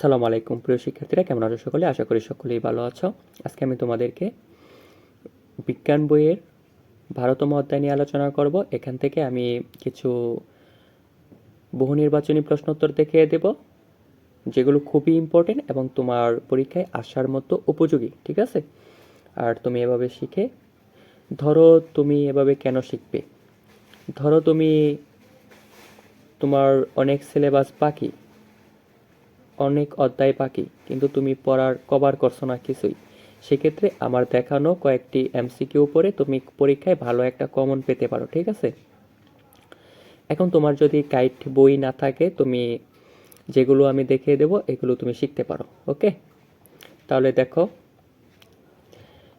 আসসালামু আলাইকুম, প্রিয় শিক্ষার্থীরা, কেমন আছো সকলে? আশা করি সকলেই ভালো আছো। আজকে আমি তোমাদেরকে বিজ্ঞান বইয়ের ভারতম অধ্যায় নিয়ে আলোচনা করব। এখান থেকে আমি কিছু বহু নির্বাচনী প্রশ্নোত্তর দেখিয়ে দেব, যেগুলো খুবই ইম্পর্টেন্ট এবং তোমার পরীক্ষায় আসার মতো উপযোগী, ঠিক আছে? আর তুমি এভাবে শিখে, ধরো তুমি এভাবে কেন শিখবে? ধরো তুমি তোমার অনেক সিলেবাস বাকি অনেক অধ্যায় বাকি, কিন্তু তুমি পড়ার কভার করছ না কিছুই। সেক্ষেত্রে আমার দেখানো কয়েকটি এমসিকিউ পরে তুমি পরীক্ষায় ভালো একটা কমন পেতে পারো, ঠিক আছে? এখন তোমার যদি গাইড বই না থাকে, তুমি যেগুলো আমি দেখিয়ে দেবো, এগুলো তুমি শিখতে পারো, ওকে? তাহলে দেখো,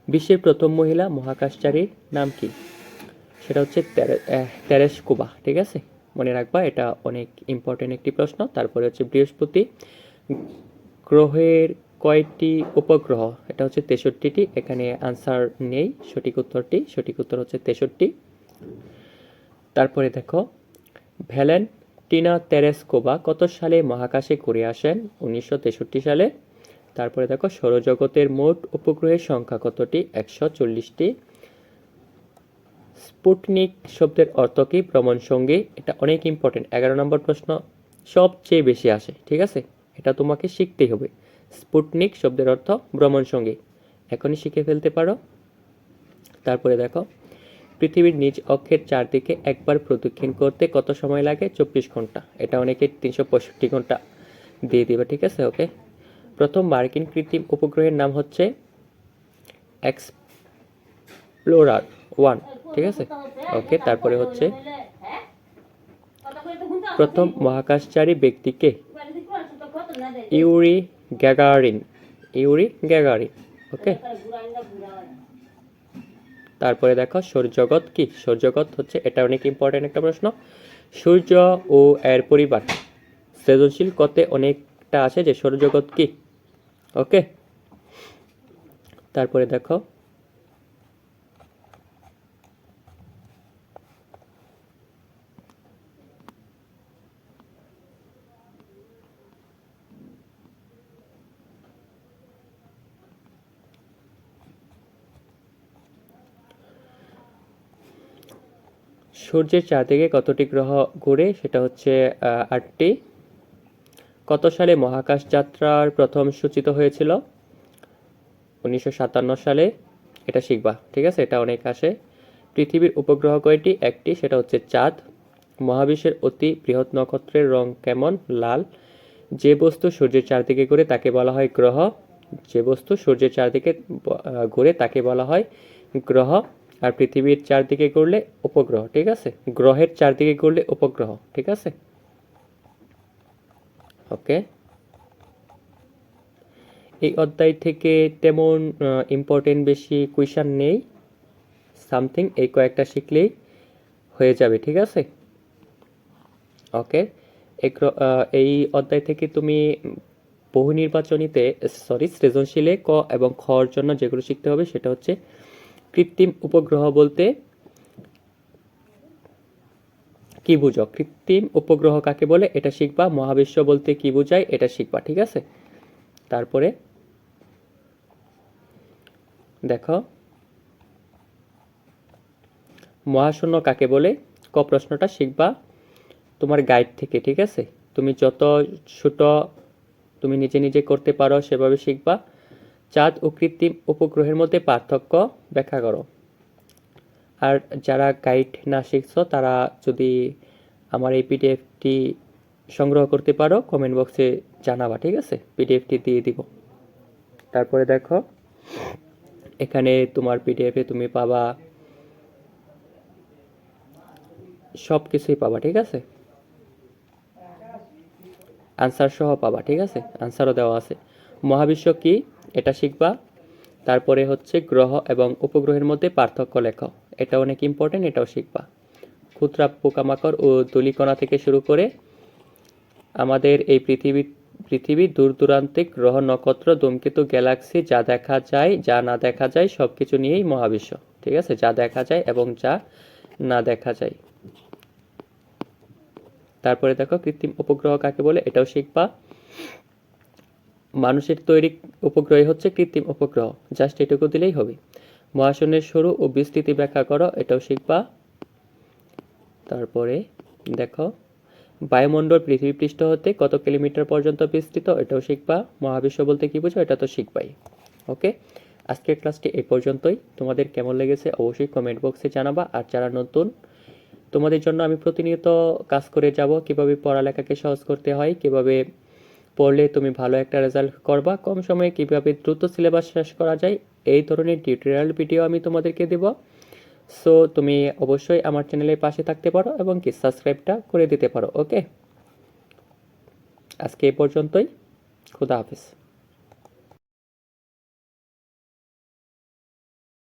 বিশ্বের প্রথম মহিলা মহাকাশচারীর নাম কি? সেটা হচ্ছে তেরেস কুবা, ঠিক আছে? মনে রাখবা, এটা অনেক ইম্পর্টেন্ট একটি প্রশ্ন। তারপরে হচ্ছে বৃহস্পতি গ্রহের কয়টি উপগ্রহ? এটা হচ্ছে তেষট্টিটি, এখানে আনসার নেই, সঠিক উত্তরটি, সঠিক উত্তর হচ্ছে তেষট্টি। তারপরে দেখো, ভ্যালেন্টিনা তেরেসকোবা কত সালে মহাকাশে ঘুরে আসেন? উনিশশো তেষট্টি সালে। তারপরে দেখো, সৌরজগতের মোট উপগ্রহের সংখ্যা কতটি? একশো চল্লিশটি। স্পুটনিক শব্দের অর্থ কি? ভ্রমণ সঙ্গী এটা অনেক ইম্পর্টেন্ট এগারো নম্বর প্রশ্ন। সবচেয়ে বেশি আসে, ঠিক আছে? এটা তোমাকে শিখতেই হবে। স্পুটনিক শব্দের অর্থ ভ্রমণ সঙ্গী। এখনই শিখে ফেলতে পারো। তারপরে দেখো, পৃথিবীর নিজ অক্ষের চারদিকে একবার প্রদক্ষিণ করতে কত সময় লাগে? চব্বিশ ঘণ্টা। এটা অনেকে তিনশো পঁয়ষট্টি ঘণ্টা দিয়ে দিবে, ঠিক আছে? ওকে প্রথম মার্কিন কৃত্রিম উপগ্রহের নাম হচ্ছে এক্সপ্লোরার ওয়ান, ঠিক আছে? ওকে তারপরে হচ্ছে প্রথম মহাকাশচারী ব্যক্তিকে Yuri Gagarin Yuri Gagarin, okay? তারপরে দেখো সৌরজগৎ কি? সৌরজগৎ হচ্ছে, এটা অনেক ইম্পর্টেন্ট একটা প্রশ্ন। সূর্য ও এর পরিবার সৃজনশীল কতে অনেকটা আছে, যে সৌরজগৎ কি? ওকে? তারপরে দেখো সূর্যের চারদিকে কতটি গ্রহ ঘুরে সেটা হচ্ছে আটটি। কত সালে মহাকাশ যাত্রার প্রথম সূচিত হয়েছিল? উনিশশো সাতান্ন সালে। এটা শিখবা, ঠিক আছে? এটা অনেক আসে। পৃথিবীর উপগ্রহ কয়টি? একটি, সেটা হচ্ছে চাঁদ। মহাবিশ্বের অতি বৃহৎ নক্ষত্রের রং কেমন? লাল। যে বস্তু সূর্যের চারদিকে ঘুরে তাকে বলা হয় গ্রহ। যে বস্তু সূর্যের চারদিকে ঘুরে তাকে বলা হয় গ্রহ। আর পৃথিবীর চারদিকে ঘুরলে উপগ্রহ, ঠিক আছে? গ্রহের চারদিকে ঘুরলে উপগ্রহ, ঠিক আছে? ওকে। এই অধ্যায় থেকে তেমন ইম্পর্টেন্ট বেশি কুইশন নেই। সামথিং এই কয়েকটা শিখলেই হয়ে যাবে, ঠিক আছে? ওকে। এই অধ্যায় থেকে তুমি বহু নির্বাচনীতে সরি সৃজনশীলে ক এবং খর জন্য যেগুলো শিখতে হবে সেটা হচ্ছে কৃত্রিম উপগ্রহ বলতে কি বুঝো? কৃত্রিম উপগ্রহ কাকে বলে? এটা শিখবা। মহাবিশ্ব বলতে কি বোঝায়? এটা শিখবা, ঠিক আছে? তারপরে দেখো, মহাশূন্য কাকে বলে? ক প্রশ্নটা শিখবা তোমার গাইড থেকে, ঠিক আছে? তুমি যত ছোট তুমি নিজে নিজে করতে পারো, সেভাবে শিখবা। চাঁদ ও কৃত্রিম উপগ্রহের মধ্যে পার্থক্য ব্যাখ্যা করো। আর যারা গাইড না শিখছো, তারা যদি আমার এই পিডিএফটি সংগ্রহ করতে পারো কমেন্ট বক্সে জানাবা, ঠিক আছে? পিডিএফটি দিয়ে দিব। তারপরে দেখো, এখানে তোমার পিডিএফে তুমি পাবা সব কিছুই পাবা, ঠিক আছে? আনসার সহ পাবা, ঠিক আছে? আনসারও দেওয়া আছে। মহাবিশ্ব কি? এটা শিখবা। তারপরে হচ্ছে গ্রহ এবং উপগ্রহের মধ্যে পার্থক্য লেখো। এটা অনেক ইম্পর্টেন্ট এটাও শিখবা। ক্ষুদ্রা পোকামাকড় ও ধূলিকণা থেকে শুরু করে আমাদের এই পৃথিবী পৃথিবী দূর দূরান্তে গ্রহ, নক্ষত্র ধূমকেতু গ্যালাক্সি যা দেখা যায়, যা না দেখা যায় সব কিছু নিয়েই মহাবিশ্ব। ঠিক আছে? যা দেখা যায় এবং যা না দেখা যায়। তারপরে দেখো কৃত্রিম উপগ্রহ কাকে বলে? এটাও শিখবা। মানুষের তৈরি উপগ্রহ হচ্ছে কৃত্রিম উপগ্রহ জাস্ট এটুকু দিলেই হবে। মহাশূন্যের সরু ও বিস্তৃতি ব্যাখ্যা করো, এটাও শিখবা। তারপরে দেখো, বায়ুমণ্ডল পৃথিবী পৃষ্ঠ হতে কত কিলোমিটার পর্যন্ত বিস্তৃত, এটাও শিখবা। মহাবিশ্ব বলতে কি বুঝো, এটা তো শিখবাই। ওকে? আজকের ক্লাসটি এই পর্যন্তই। তোমাদের কেমন লেগেছে অবশ্যই কমেন্ট বক্সে জানাবা। আর যারা নতুন, তোমাদের জন্য আমি প্রতিনিয়ত কাজ করে যাব, কীভাবে পড়ালেখাকে সহজ করতে হয়, কীভাবে পড়লে তুমি ভালো একটা রেজাল্ট করবা। কম সময়ে কীভাবে দ্রুত সিলেবাস শেষ করা যায়, এই ধরনের টিউটোরিয়াল ভিডিও আমি তোমাদেরকে দেব। সো তুমি অবশ্যই আমার চ্যানেলের পাশে থাকতে পারো এবং কি সাবস্ক্রাইবটা করে দিতে পারো ওকে আজকে এ পর্যন্তই। খুদা হাফিজ।